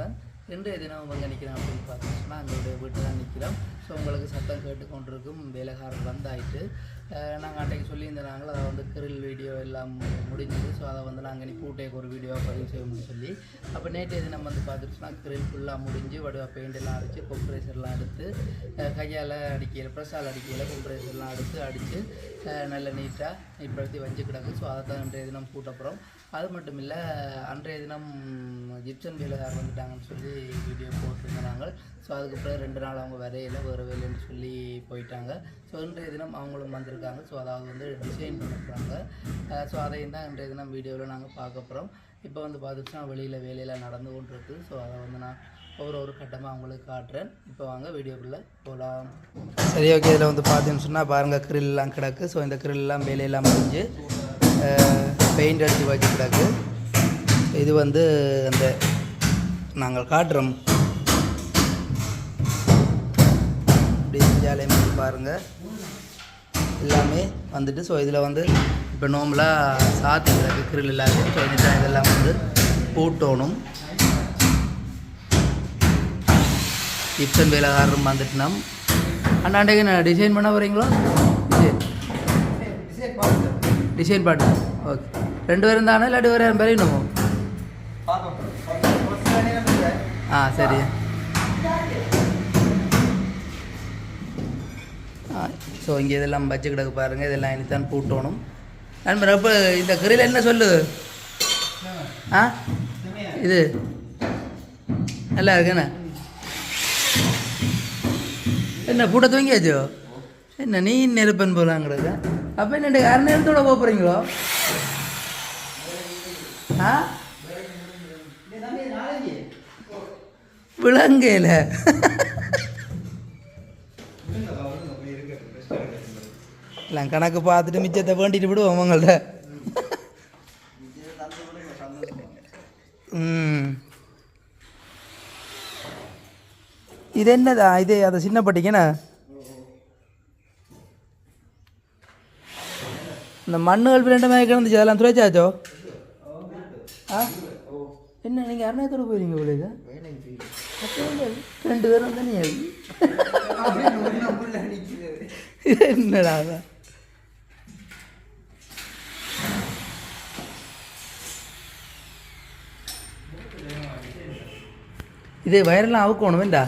Sir இன்றைய தினம் அவங்க நிற்கிறோம் அப்படின்னு பார்த்தீங்கன்னா எங்களுடைய வீட்டில் தான் நிற்கிறோம். ஸோ உங்களுக்கு சத்தம் கேட்டுக்கொண்டிருக்கும் வேலைக்காரர் வந்தாயிட்டு நாங்கள் அன்றைக்கு சொல்லியிருந்தாங்களோ அதை வந்து கிரில் வீடியோ எல்லாம் முடிஞ்சது. ஸோ அதை வந்து நாங்கள் இன்னைக்கு கூட்டைக்கு ஒரு வீடியோவாக பதிவு செய்யணும்னு சொல்லி. அப்போ நேற்றைய தினம் வந்து பார்த்துட்டுனா கிரில் ஃபுல்லாக முடிஞ்சு வடிவா பெயிண்டெல்லாம் அடித்து கொம்ப்ரேசர்லாம் எடுத்து கையால் அடிக்கையில் ப்ரெஷால் அடிக்கையில் கொம்ப்ரேசர்லாம் எடுத்து அடித்து நல்ல நீட்டாக இப்படி வச்சு கிடக்கு ஸோ அதை தான் இன்றைய தினம் கூட்டப்புறம் அது மட்டும் இல்லை அன்றைய தினம் ஜிப்சன் வேலையார் வந்துட்டாங்கன்னு சொல்லி வீடியோ போட்டிருந்தாங்க ஸோ அதுக்கப்புறம் ரெண்டு நாள் அவங்க வரையில வர வேலைன்னு சொல்லி போயிட்டாங்க. ஸோ இன்றைய தினம் அவங்களும் வந்திருக்காங்க. ஸோ அதாவது வந்து டிசைன் பண்ணிருக்காங்க ஸோ அதையும் தான் இன்றைய தினம் வீடியோவில் நாங்கள் பார்க்க போகிறோம் இப்போ வந்து பார்த்துட்டுனா வெளியில் வேலையில் நடந்து கொண்டு இருக்குது ஸோ அதை வந்து நான் ஒரு ஒரு கட்டமாக அவங்களுக்கு காட்டுறேன். இப்போ வாங்க வீடியோக்குள்ளே போகலாம் சரி ஓகே. இதில் வந்து பார்த்தீங்கன்னு சொன்னால் பாருங்கள் கிரில்லாம் கிடக்கு. ஸோ இந்த கிரில்லாம் வேலையெல்லாம் முடிஞ்சு பெயிண்ட் அடித்து வச்சு இது வந்து அந்த நாங்கள் காட்டுறோம். இப்படி ஜாலியாக மாதிரி பாருங்கள் எல்லாமே வந்துட்டு ஸோ இதில் வந்து இப்போ நோம்பலாக சாத்தி கிடக்கு கிரில் எல்லாத்தையும். ஸோ இதுதான் இதெல்லாம் வந்து பூட்டோணும். இப்சன் வேலைக்காரரும் வந்துட்டு நம். அண்ணாண்டே நான் டிசைன் பண்ண வரீங்களோ டிசைன் பாட்டு. ஓகே ரெண்டு பேரும் தானே இல்லாட்டி வேறு பேரும் இன்னும் ஆ சரி. ஸோ இங்கே இதெல்லாம் வச்சு கிடக்கு பாருங்கள் இதெல்லாம் இனித்தான் பூட்டணும். நண்பர் அப்போ இந்த கறியில் என்ன சொல்லுது ஆ? இது. நல்லா இருக்குண்ணே என்ன? பூட்ட தூங்கியாச்சோ? என்ன நீ நெருப்பன் போலாங்கிறது. அப்போ என்ன அரை நேரத்தோட போக போகிறீங்களோ ஆ? விலங்கையில் எல்லாம் கணக்கு பார்த்துட்டு மிச்சத்தை வேண்டிட்டு விடுவோம் அவங்கள்ட்ட இது என்னதா? இது அதை சின்ன பட்டிக்கண்ணா இந்த மண்ணுகள் ரெண்டு மாதிரி கிடந்துச்சு. அதெல்லாம் துளைச்சாச்சோ? ஆ? என்ன நீங்கள் அருணாயத்தோட போயிருங்க உங்களுக்கு ரெண்டு பேரும் தானே என்னடா அதான் இது வயரெல்லாம் அவுக்கணும் வேண்டா.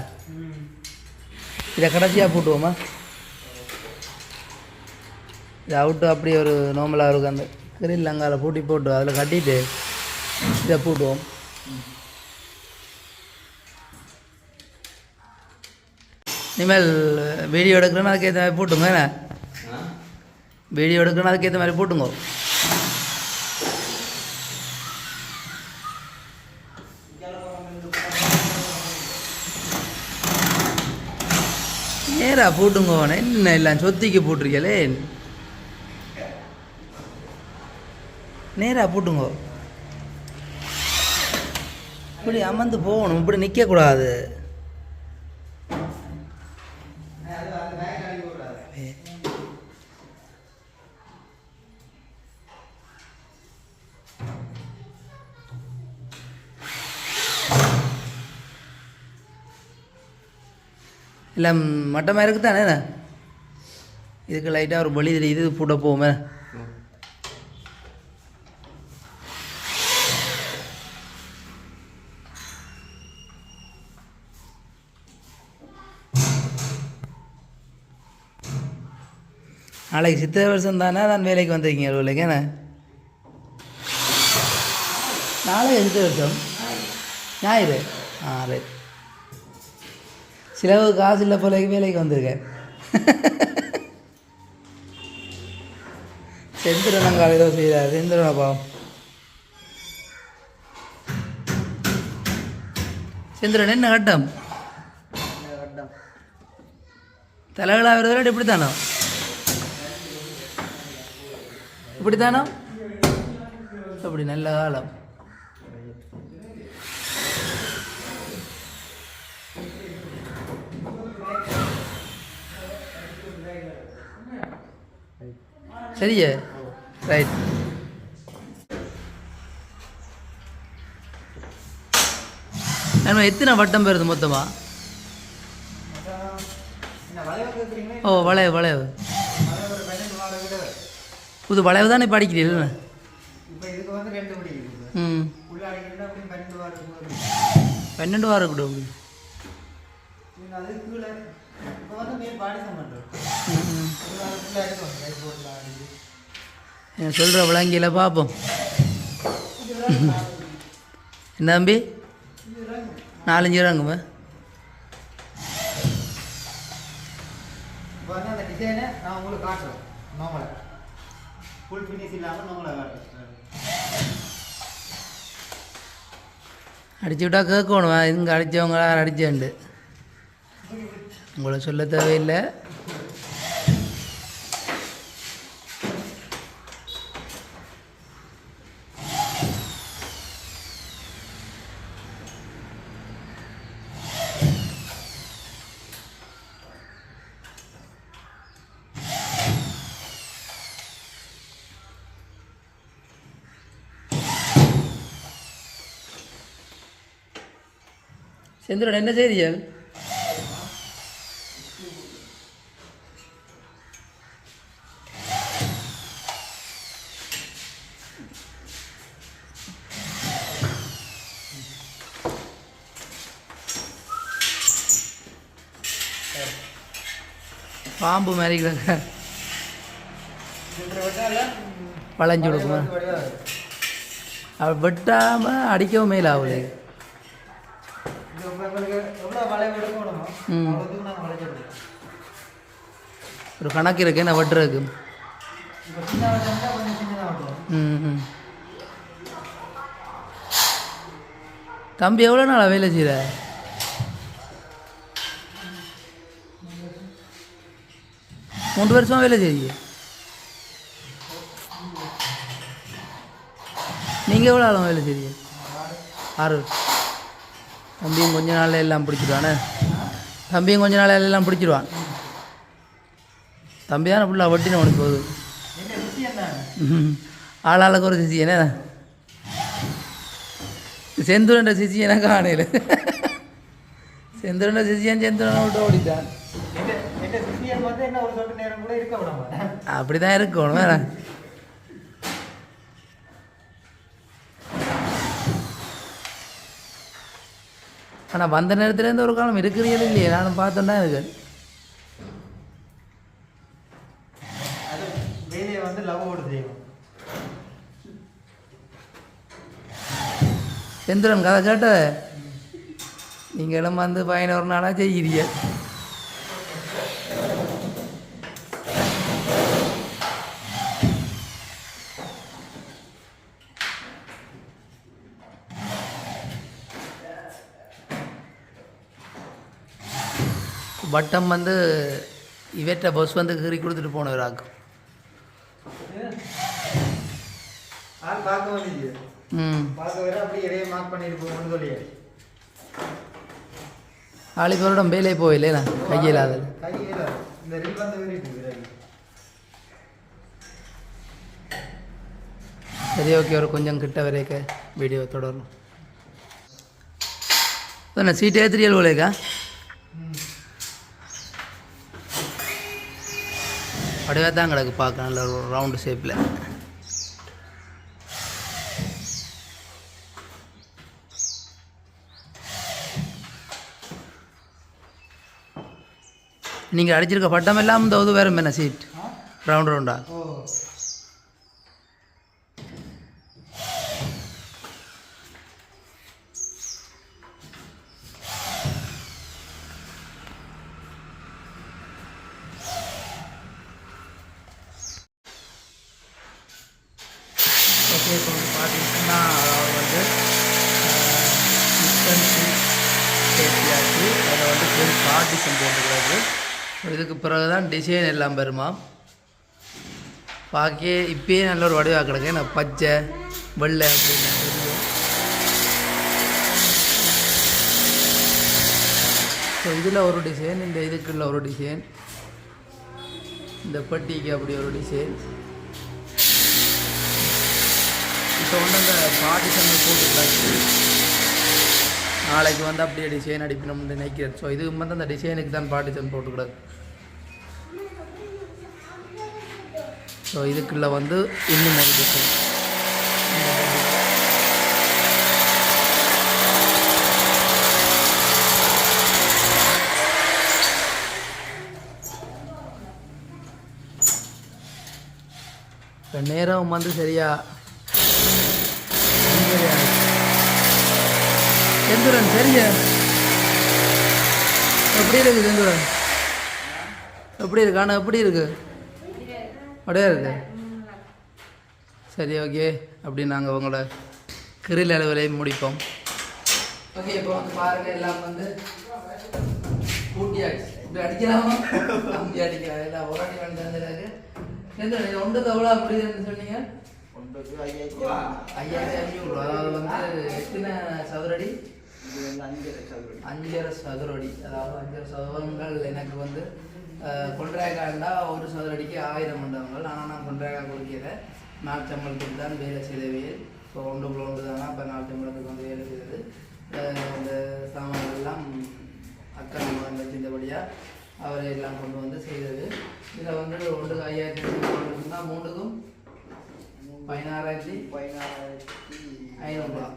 இதை கடைசியாக போட்டுவோமா? இதை அவுட்டு அப்படி ஒரு நார்மலாக இருக்கும் அந்த கிரில் அங்கால பூட்டி போட்டு அதில் கட்டிட்டு இதை போட்டுவோம் இனிமேல் வீடியோ எடுக்கிறேன்னு அதுக்கேற்ற மாதிரி போட்டுங்க என்ன? வீடியோ எடுக்கிறேன்னு அதுக்கேற்ற மாதிரி போட்டுங்க நேரா போட்டுங்க என்ன எல்லாம் சொத்திக்கு போட்டிருக்கலே நேரா போட்டுங்க இப்படி அமர்ந்து போகணும். இப்படி நிற்கக்கூடாது இல்லை மட்டமாக இருக்குது தானே இதுக்கு லைட்டாக ஒரு பலி தெரியுது இது போட்ட போவோமே. நாளைக்கு சித்திரை வருஷம் தானே தான் வேலைக்கு வந்திருக்கீங்க வேலைக்கு என்ன? நாளைக்கு சித்திரை வருஷம் ஞாயிறு. ஆ ரைட் சிலவு காசு இல்லை போல வேலைக்கு வந்திருக்கேன் செந்திரன் ஏதோ செய்கிறார் செந்திரனை பாவம். செந்திரன் என்ன கட்டம்? தலைகளா வருவதால் இப்படித்தானோ? இப்படித்தானோ அப்படி நல்ல காலம் சரியே? ரைட் நம்ம எத்தனை வட்டம் பெறுது மொத்தமா? ஓ வளைவு வளைவு. புது வளைவு தானே இப்போ அடிக்கிறீர்கள் இப்போ இதுக்கு வந்து ரெண்டு படி இருக்குது. ம். பன்னெண்டு வாரம் கூட அப்படி. சொல்கிற விளங்கியில் பார்ப்போம் என்ன தம்பி? நாலஞ்சு ரூபாங்கம்மா டிசைனை நான் உங்களுக்கு காட்டுறேன். நார்மலை ஃபுல் ஃபினிஷ் இல்லாமல் நம்மளை காட்டுறேன் அடிச்சு விட்டா கேட்கணும்? இங்கே அடித்தவங்க அடிச்சேன்ட்டு உங்களை சொல்ல தேவையில்லை. செந்திரன் என்ன செய்தியா பாம்பு மாதிரி வளைஞ்சு கொடுக்குமா? அவள் வெட்டாமல் அடிக்கவும் மேல ஆகுது இது உங்களுக்கு எவ்வளோ வளைவு எடுக்கணுமோ ம். அவ்வளோத்துக்கு நாங்கள் வளைச்சு கொடுப்போம் ஒரு கணக்கு இருக்கு என்ன வெட்டுறதுக்கு ம் ம். தம்பி எவ்வளோ நாள் வேலை செய்கிற மூன்று வருஷமாக வேலை செய்ய நீங்கள் எவ்வளோ ஆளும் வேலை செய்ய ஆறு தம்பியும் கொஞ்ச நாளில் எல்லாம் பிடிச்சிடுவானே தம்பியும் கொஞ்ச நாளில் எல்லாம் பிடிச்சிடுவான் தம்பியான பிள்ளை ஃபுல்லாக வட்டின உனக்கு போகுது. என்ன விஷயம் ஆளாளுக்கு ஒரு சிசி என்ன செந்துரண்ட சிசி என காணையில் செந்துரண்ட சிசியன் செந்துரனை விட்டு ஓடிட்டான்? எந்த அப்படி தான் இருக்கணும் வேற ஆனால் வந்த நேரத்துலேருந்து ஒரு காலம் இருக்கிறீர்கள் இல்லையே? நானும் பார்த்தோன்னா இருக்கு அது வேலையை வந்து லவ் ஓடு செய்யும் செந்துரன் கதை கேட்ட? நீங்களும் வந்து பதினோரு நாளாக செய்கிறீங்க. வட்டம் வந்து இவற்றை பஸ் வந்து கீறி கொடுத்துட்டு போனவராக்கும் ஆள் பார்க்க வந்துச்சு பார்க்க வர அப்படியே இடையே மார்க் பண்ணிட்டு போகணும்னு சொல்லி ஆளி பேரோட வேலையே போயில்லே கையில் அது கையில் இந்த ரில் வந்து வேறிட்டு விராகி சரி ஓகே ஒரு கொஞ்சம் கிட்ட வரைக்க வீடியோ தொடரும் என்ன சீட் ஏத்திரியல் போலேக்கா அப்படியே தான் கிடக்கு பார்க்க நல்ல ஒரு ரவுண்டு ஷேப்பில் நீங்கள் அடிச்சிருக்க பட்டம் எல்லாம் இந்த இது வேறு என்ன சீட் ரவுண்ட் ரவுண்டா ஓகே இப்போ வந்து பார்த்தீங்கன்னா அதாவது வந்து டிஸ்டன்ஸு சேர்த்தியாச்சு. அதில் வந்து ஃபுல் பார்ட்டிஷன் போட்டுக்கிறது. இதுக்கு பிறகு தான் டிசைன் எல்லாம் பெருமா பார்க்க இப்பயே நல்ல ஒரு வடிவாக கிடக்கு. நான் பச்சை வெள்ளை அப்படின்னு ஸோ இதில் ஒரு டிசைன் இந்த இதுக்குள்ள ஒரு டிசைன் இந்த பட்டிக்கு அப்படி ஒரு டிசைன் இப்போ வந்து அந்த பார்ட்டிஷன் போட்டுக்கலாம் நாளைக்கு வந்து அப்படியே டிசைன் அடிக்கணும்னு நினைக்கிறேன். ஸோ இதுக்கு வந்து அந்த டிசைனுக்கு தான் பார்ட்டிஷன் போட்டுக்கூடாது ஸோ இதுக்குள்ளே வந்து இன்னும் ஒரு டிசைன் இப்போ நேரம் வந்து சரியா? செந்துரன் சரிங்க. எப்படி இருக்குது செந்துரன்? எப்படி இருக்கு? ஆனால் எப்படி இருக்குது அப்படியே இருக்கு சரி ஓகே அப்படி நாங்கள் உங்களோட கிரில் அளவிலை முடிப்போம். ஓகே இப்போ வந்து பாருங்க எல்லாம் வந்து கூட்டியாச்சு. இப்படி அடிக்கலாமா? கம்பி அடிக்கலாம். எல்லாம் ஒரு அடி வந்து தந்துடாது செந்துரன் இது ஒன்றுக்கு எவ்வளோ முடியுதுன்னு சொன்னீங்க? ஐயாயிரத்தி ஐநூறு. அதாவது வந்து எத்தனை சதுரடி. அஞ்சரை சதுரடி. அதாவது அஞ்சரை சதுரங்கள் எனக்கு வந்து கொன்றாய்க்காண்டா ஒரு சதுரடிக்கு ஆயிரம் மண்டபங்கள் ஆனால் நான் கொன்றாய்க்கா கொடுக்கிற நாட்சம்பளத்துக்கு தான் வேலை செய்தவையில் இப்போ ஒன்று புள்ள தானா இப்போ அப்போ நாட்சம்பளத்துக்கு வந்து வேலை செய்தது இந்த சாமான்கள் எல்லாம் அக்கா மகன் வச்சிருந்தபடியாக அவர் எல்லாம் கொண்டு வந்து செய்தது இதில் வந்து ஒன்று ஐயாயிரத்தி இருந்தால் மூணுக்கும் பதினாறாயிரத்தி பதினாறாயிரத்தி ஐநூறுரூவா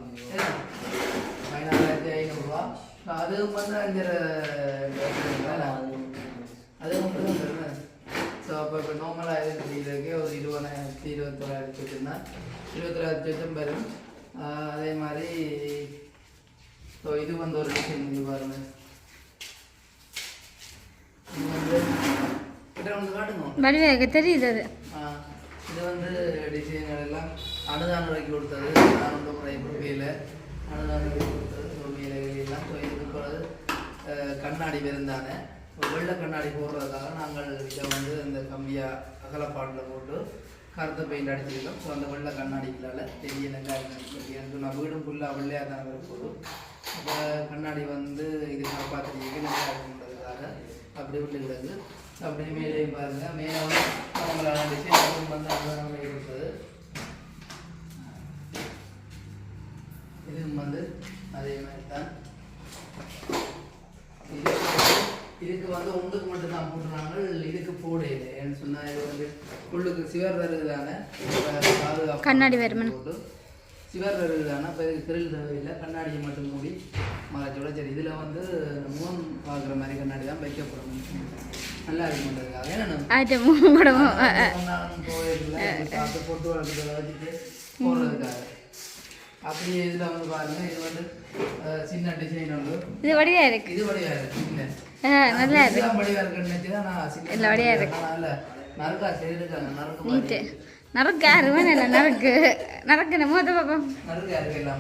பதினாறாயிரத்தி ஐநூறுரூவா அதுவும் வந்து அஞ்சரை அதுவும் மட்டும் ஸோ அப்போ இப்போ நார்மலாக எதுக்கு இதுக்கு ஒரு இருபதாயிரத்தி இருபத்தொராயிரத்தி வச்சுருந்தா. இருபத்தொராயிரத்தி வச்சும் ஆஹ் அதே மாதிரி ஸோ இது வந்து ஒரு டிசைன் இது பாருங்க வடிவேக தெரியுது அது. இது வந்து டிசைன்கள் எல்லாம் அனுதான வரைக்கும் கொடுத்தது. நான் வந்து முறை அனுதான கொடுத்தது. ஸோ இதுக்கு அஹ், கண்ணாடி விருந்தானே. வெள்ளை கண்ணாடி போடுறதுக்காக நாங்கள் இதை வந்து இந்த கம்பியாக அகலப்பாட்டில் போட்டு கருத்த பெயிண்ட் அடிச்சிருக்கோம். ஸோ அந்த வெள்ளை கண்ணாடிகளால் தெரிய எனக்கு இருக்கு நான் வீடும் ஃபுல்லாக வெள்ளையாக தான் போதும் அப்போ கண்ணாடி வந்து இது காப்பாற்றுறதுக்கு நல்லா இருக்குன்றதுக்காக அப்படி விட்டு கிடக்கு. அப்படியே மேலே பாருங்கள் மேலே வந்து அவங்களால டிசைன் வந்து அனுதான இருக்குது இதுவும் வந்து அதே மாதிரி தான். இது இதுக்கு வந்து ஒன்றுக்கு மட்டும் தான் போட்டுறாங்க இதுக்கு போடையில ஏன்னு சொன்னால் இது வந்து உள்ளுக்கு சிவர் வருது தானே பாதுகாப்பு கண்ணாடி வருமன். சிவர் வருது தானே இப்போ இதுக்கு திரில் தேவையில்லை. கண்ணாடியை மட்டும் மூடி மறைச்சோட சரி இதில் வந்து மூன் பார்க்குற மாதிரி கண்ணாடி தான் வைக்கப்படும். நல்லா இருக்குன்றதுக்காக ஏன்னா போட்டு வளர்க்குறத வச்சுட்டு போடுறதுக்காக. அப்படியே இதில் வந்து பாருங்க. இது வந்து சின்ன டிசைன் ஒன்று. இது வடிவா இருக்கு. இது வடிவா இருக்கு. இல்லை. நல்லா இருக்கு. வடிவா இருக்குன்னு நினைச்சுதான் நான் சின்ன இல்ல, வடிவா இருக்கு. இல்ல, நறுக்கா செய்திருக்காங்க நறுக்கு நீட்டு. மாதிரி. நறுக்கு. நம்ம இருக்கு இல்ல.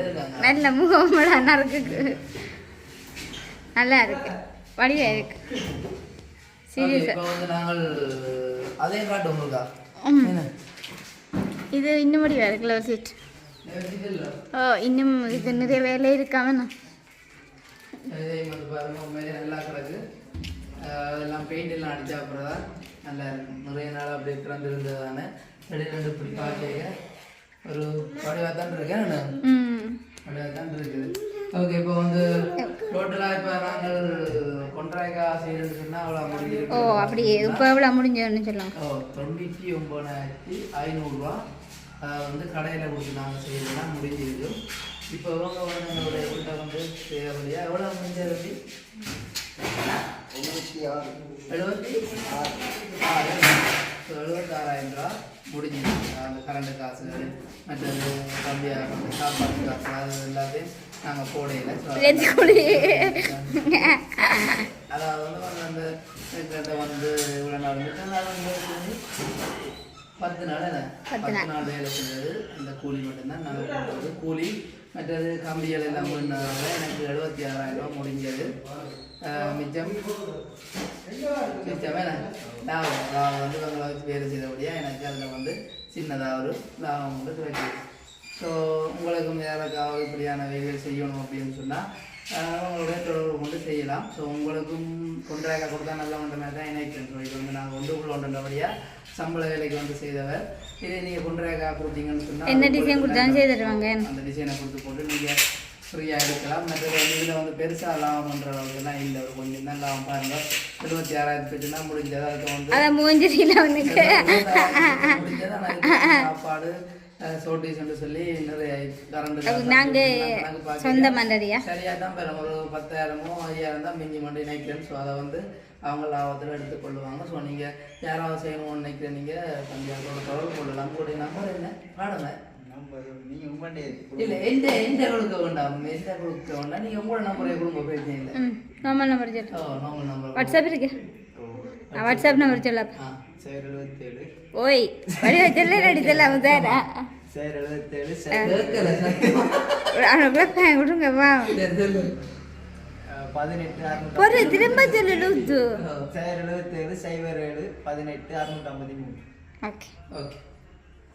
இருக்காங்க நல்ல முகமடா நறுக்குக்கு. நல்லா இருக்கு. வடிவா இருக்கு. சீரியஸா. இப்போ வந்து நாங்கள் அதையும் காட்டு உங்களுக்கா? ம். என்ன? இது இன்னும் வடிவா இருக்குல்ல ஒரு சீட் ஓ வந்து பாருங்க உண்மையிலே நல்லா கிடக்கு அஹ் அதெல்லாம் பெயிண்ட் எல்லாம் அடிச்சா அப்புறம் தான் நல்லா இருக்கும் நிறைய நாள் அப்படியே திறந்து இருந்ததானே இடையில ரெண்டு இப்படி பார்க்க ஒரு வடிவாக தான் இருக்கேன் நான் வடிவாக தான் இருக்குது ஓகே இப்போ வந்து டோட்டலாக இப்போ நாங்கள் கொன்றாய்க்கா செய்யணும்னு சொன்னால் அவ்வளோ ஓ முடிஞ்சிருக்கு அப்படியே இப்போ எவ்வளோ முடிஞ்சோன்னு சொல்லுங்க ஓ தொண்ணூற்றி ஒம்பதாயிரத்தி ஐநூறுரூவா வந்து கடையில் கொடுத்து நாங்கள் செய்யலாம் முடிஞ்சிருக்கு இப்போ இவங்க வந்து எங்களோட வீட்டை வந்து செய்யறபடியா எவ்வளோ எப்படி தொண்ணூற்றி ஆறு எழுபத்தி ஆறு. ஆறு ஸோ எழுபத்தாறாயிரம் ரூபா முடிஞ்சிருக்கு அந்த கரண்ட் காசுகள் மற்றது கம்மியாக சாப்பாடு காசு அது எல்லாத்தையும் நாங்கள் போடையில அதாவது வந்து அந்த வந்து இவ்வளோ நாள் வந்து பத்து நாள் என்ன பத்து நாள். வேலை செஞ்சது. அந்த கூலி மட்டும்தான் நாங்கள் போட்டது கூலி மற்றது கம்பிகள் எல்லாம் முடிந்ததால எனக்கு எழுபத்தி ஆறாயிரம் ரூபாய் முடிஞ்சது. மிச்சம். மிச்சம் என்ன? லாபம். லாபம் வந்து இவங்களை வச்சு வேலை செய்தபடியாக எனக்கு அதில் வந்து சின்னதாக ஒரு லாபம் வந்து கிடைக்குது. ஸோ உங்களுக்கும் யாருக்காவது இப்படியான வேலைகள் செய்யணும் அப்படின்னு சொன்னால் உங்களுடைய தொடர்பு கொண்டு செய்யலாம். ஸோ உங்களுக்கும் கொண்டாக கொடுத்தா நல்ல ஒன்ற மாதிரி தான் இணைக்கிறேன் ஸோ இது வந்து நாங்கள் ஒன்று உள்ள ஒன்றபடியாக சம்பள வேலைக்கு வந்து செய்தவர். இதே நீங்கள் கொண்டாக கொடுத்தீங்கன்னு சொன்னால் என்ன டிசைன் கொடுத்தாலும் செய்து தருவாங்க அந்த டிசைனை கொடுத்து போட்டு நீங்கள் ஃப்ரீயாக எடுக்கலாம். மற்றது வந்து இதில் வந்து பெருசாக லாபம் பண்ணுற அளவுக்குலாம் இல்லை. ஒரு கொஞ்சம் தான் லாபம் பாருங்க. எழுபத்தி ஆறாயிரத்தி வச்சுன்னா முடிஞ்சது. அதுக்கு வந்து அதான் தான் நான் சாப்பாடு சோட்டிஸ்ன்னு சொல்லி நிறைய கரண்ட் நாங்க சொந்த மண்டடியா? சரியா தான் பெறும். ஒரு பத்தாயிரமோ ஐயாயிரம் தான் மிஞ்சி மண்டி நினைக்கிறேன் ஸோ அதை வந்து அவங்க லாபத்தில் எடுத்துக்கொள்ளுவாங்க. ஸோ நீங்கள் யாராவது செய்யணும்னு நினைக்கிறேன் நீங்கள் பஞ்சாயத்தோட தொடர்பு கொள்ளலாம் உங்களுடைய நம்பர் என்ன? பாடுங்க நம்ம நீங்க உங்கள்டே இல்லை எந்த எந்த கொடுக்க வேண்டாம். எந்த கொடுக்க வேண்டாம். நீங்கள் உங்களோட நம்பரை நார்மல் நம்பர் சொல்லு. ஓ நம்பர் வாட்ஸ்அப் இருக்கு. வாட்ஸ்அப் நம்பர் சொல்லு. சரி எழுபத்தேழு ஓய் வடி வச்சல அடிச்சல அவதார சரி எழுபத்தேழு கேட்கல. அவனுக்குள்ள விடுங்க வா சரி, சொல்லு. பதினெட்டு அறுநூத்தி பொறு திரும்ப சொல்லு லூத்து சரி எழுபத்தேழு சைபர் ஏழு பதினெட்டு அறுநூற்றி ஐம்பத்தி மூணு ஓகே. ஓகே.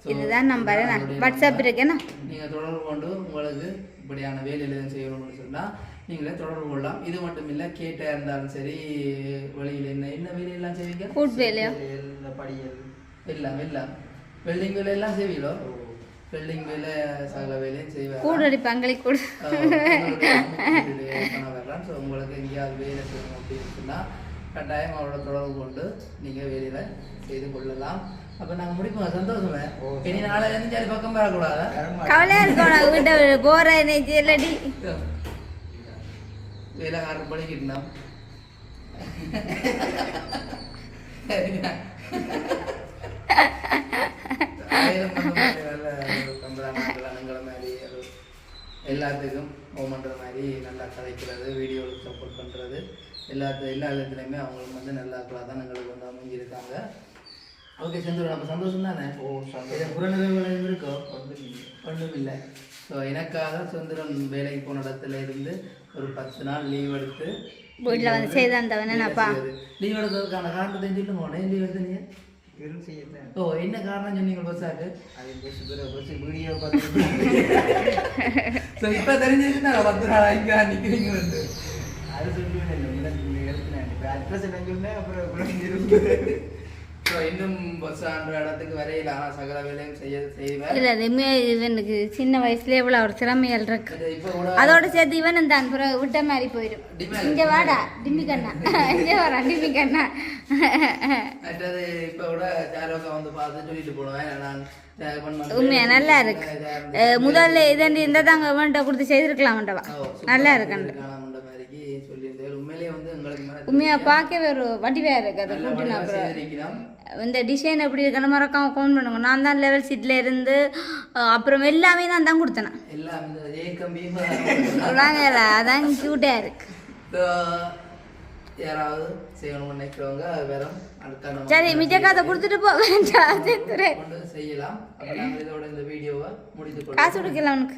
இதுதான் நம்பர் வாட்ஸ்அப் number. இருக்குண்ணா நீங்கள் தொடர்பு கொண்டு உங்களுக்கு இப்படியான வேலையில் எதுவும் செய்யணும்னு சொன்னால் நீங்களே தொடர்பு கொள்ளலாம். இது மட்டும் இல்லை கேட்டாக இருந்தாலும் சரி வெளியில் என்ன என்ன வேலையெல்லாம் செய்வீங்க? கூட் வேலையோ? இந்த படியல். எல்லாம் எல்லாம். வெல்டிங் வேலையெல்லாம் செய்வீங்களோ? வெல்டிங் வேலை சகல வேலையும் செய்வாங்க கூட அடிப்பாங்களே கூட. வரலாம் ஸோ உங்களுக்கு எங்கேயாவது வேலை செய்யணும் அப்படின்னு சொன்னால் கட்டாயம் அவரோட தொடர்பு கொண்டு நீங்கள் வேலையில் செய்து கொள்ளலாம். அப்போ நாங்கள் முடிப்போம். சந்தோஷமே. இனி நாளை இருந்து சரி பக்கம் வரக்கூடாதா? கவலையா இருக்கும். நான் வீட்டை போற நெஞ்சு இல்லடி. வேலைக்காரர் படிக்கிட்டோம் ஆயிரம் பண்ற மாதிரி வேலை பண்றாங்க கல்யாணங்களை மாதிரி அது எல்லாத்துக்கும். பண்ணுற மாதிரி நல்லா கதைக்கிறது வீடியோவுக்கு சப்போர்ட் பண்ணுறது எல்லாத்து எல்லா இடத்துலையுமே அவங்களுக்கு வந்து நல்லா தான் எங்களுக்கு வந்து அமைஞ்சிருக்காங்க. ஓகே செந்தூர் நம்ம சந்தோஷம் தானே? ஓ சந்தோஷம். புறநிலைகள் இருக்கோ ஒன்றும் இல்லை ஸோ எனக்காக சுந்தரம் வேலைக்கு போன இடத்துல இருந்து ஒரு பத்து நாள் லீவ் எடுத்து வீட்டில் வந்து செய்து வந்தவன் என்னப்பா லீவ் எடுத்ததுக்கான காரணத்தை சொல்லிட்டு போனேன் லீவ் வெறும் செய்யத்தான் ஓ என்ன காரணம் சொன்னீங்க பஸ்ஸாக்கு அது இப்போ தெரிஞ்சிருச்சு நான் பத்து நாள் ஆகிக்கா நிற்கிறீங்க வந்து. அது சொல்லுவேன் அட்ரஸ் என்ன சொன்னேன்? அப்புறம் இன்னும் பஸ் ஆண்ட இடத்துக்கு வரையில் ஆனால் சகல வேலையும் செய்ய செய்வேன். இல்ல அதுமே இவனுக்கு சின்ன வயசுல எவ்வளவு ஒரு திறமைகள் இருக்கு. அதோட சேர்த்து இவன் தான் பிறகு விட்ட மாதிரி போயிடும். இங்க வாடா டிம்மி கண்ணா. இங்க வாடா டிம்மி கண்ணா. மற்றது இப்போ கூட ஜாரோக்கா வந்து பார்த்து சொல்லிட்டு போடுவேன் நான் ஜெயபன் வந்து- உண்மையா நல்லா இருக்கு. முதல்ல இதண்டி இந்த தாங்க வேண்ட கொடுத்து செய்திருக்கலாம் நல்லா இருக்கண்டு உண்மையா பார்க்கவே ஒரு வடிவா இருக்கு. அதை கூட்டினா அப்புறம். இந்த டிசைன் எப்படி இருக்குன்னு மறக்காம கவுண்ட் பண்ணுங்க. நான் தான் லெவல் சீட்ல இருந்து அப்புறம் எல்லாமே நான் தான் கொடுத்தேன். சொல்றாங்கல்ல அதான் கியூட்டா இருக்கு. சரி மிச்ச கதை கொடுத்துட்டு போ வேண்டாம் சேர்த்துறேன் கொண்டு செய்யலாம். இதோட இந்த வீடியோவை முடித்து கொள்வோம். காசு கொடுக்கல உனக்கு?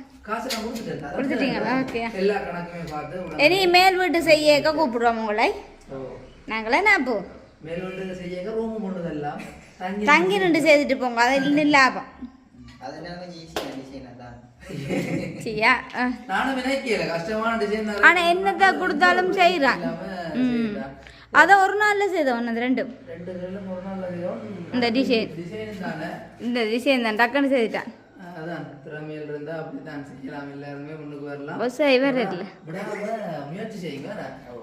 கொடுத்துட்டீங்களா? ஓகே. எல்லா கணக்குமே பார்த்து உங்களை- இனி மேல் வீட்டு செய்யக்க கூப்பிடுவோம் உங்களை. நாங்களே நான் போ? மேல் வீட்டு செய்ய ரூம் கொண்டதெல்லாம் தங்கி தங்கி நின்று செய்துட்டு போங்க அது இன்னும் லாபம் ஆனா என்னத்தை கொடுத்தாலும் செய்யறான் அதை ஒரு நாள்ல செய்தவன் அது ரெண்டும் இந்த டிசைன் இந்த டிசைன் தான் டக்குன்னு செய்துட்டான் அதான் திறமையில் இருந்தா அப்படித்தான் செய்யலாம். எல்லாருமே முன்னுக்கு வரலாம். இவர் இல்லை. முயற்சி செய்யுங்க.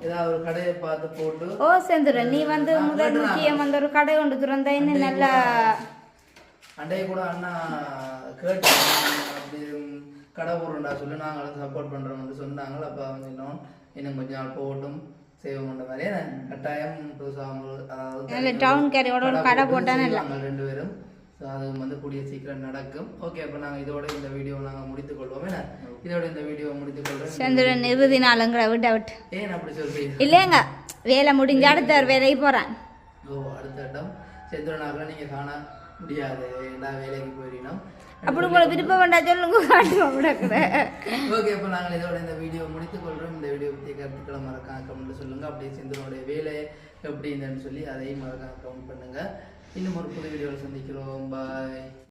ஏதாவது ஒரு கடையை பார்த்து போட்டு ஓ செந்துரன் நீ வந்து முதல் முக்கியம் வந்து ஒரு கடை கொண்டு திறந்தா இன்னும் நல்லா அண்டைய கூட அண்ணா கேட்டு அப்படி கடை போடுறா சொல்லி. நாங்களும் சப்போர்ட் பண்றோம்னு சொன்னாங்க. அப்போ அவங்க இன்னும் இன்னும் கொஞ்ச நாள் போட்டும் செய்வோம்ன்ற மாதிரி. கட்டாயம் புதுசாக அவங்க அதாவது டவுன் கரையோட ஒரு கடை போட்டு போட்டா நல்லா செய்வாங்க ரெண்டு பேரும். ஸோ அது வந்து கூடிய சீக்கிரம் நடக்கும். ஓகே அப்போ நாங்கள் இதோட இந்த வீடியோவை நாங்கள் முடித்துக் கொள்வோம் என்ன? இதோட இந்த வீடியோவை முடித்துக் கொள்றோம் செந்துரன் இறுதி நாளுங்கிற விட்ட விட்டு. ஏன் அப்படி சொல்றீங்க? இல்லைங்க வேலை முடிஞ்சு அடுத்த ஒரு வேலைக்கு போறான். ஓ அடுத்த இடம். செந்துரனாக்கெல்லாம் நீங்கள் காண முடியாது. எல்லா வேலைக்கு போயிடணும். அப்படி உங்களை விருப்பம் வேண்டா சொல்லுங்க ஓகே அப்போ நாங்கள் இதோட இந்த வீடியோ முடித்துக் கொள்றோம் இந்த வீடியோ பற்றி கருத்துக்களை மறக்காம கமெண்ட்ல சொல்லுங்க. அப்படியே செந்தனுடைய வேலை எப்படி இருந்ததுன்னு சொல்லி அதையும் மறக்காம கமெண்ட் பண்ணுங்க. இன்னும் ஒரு புது வீடியோவில் சந்திக்கிறோம். பாய்